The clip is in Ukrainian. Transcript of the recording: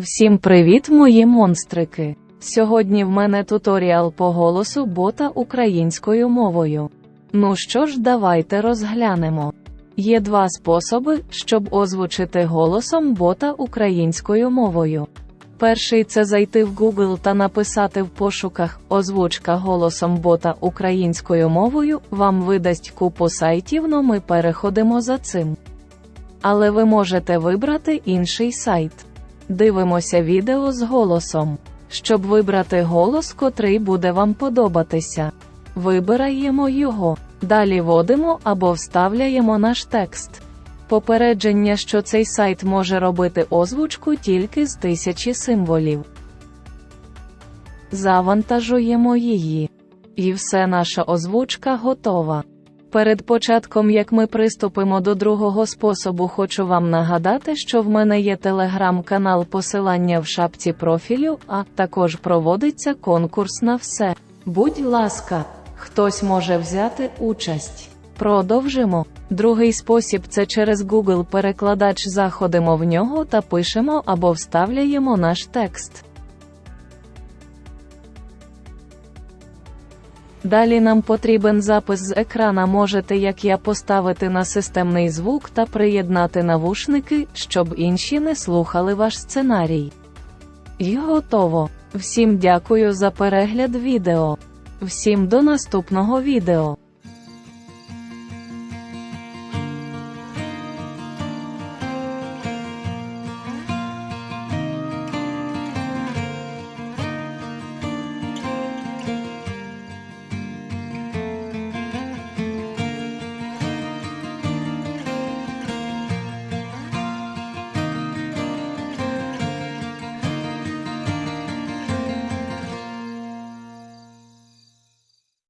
Всім привіт, мої монстрики! Сьогодні в мене туторіал по голосу бота українською мовою. Ну що ж, давайте розглянемо. Є два способи, щоб озвучити голосом бота українською мовою. Перший це зайти в Google та написати в пошуках озвучка голосом бота українською мовою, вам видасть купу сайтів, но ми переходимо за цим. Але ви можете вибрати інший сайт. Дивимося відео з голосом. Щоб вибрати голос, котрий буде вам подобатися. Вибираємо його. Далі вводимо або вставляємо наш текст. Попередження, що цей сайт може робити озвучку тільки з тисячі символів. Завантажуємо її. І все наша озвучка готова. Перед початком, як ми приступимо до другого способу, хочу вам нагадати, що в мене є телеграм-канал посилання в шапці профілю, а також проводиться конкурс на все. Будь ласка, хтось може взяти участь. Продовжимо. Другий спосіб це через Google перекладач заходимо в нього та пишемо або вставляємо наш текст. Далі нам потрібен запис з екрана. Можете, як я, поставити на системний звук та приєднати навушники, щоб інші не слухали ваш сценарій. І готово. Всім дякую за перегляд відео. Всім до наступного відео.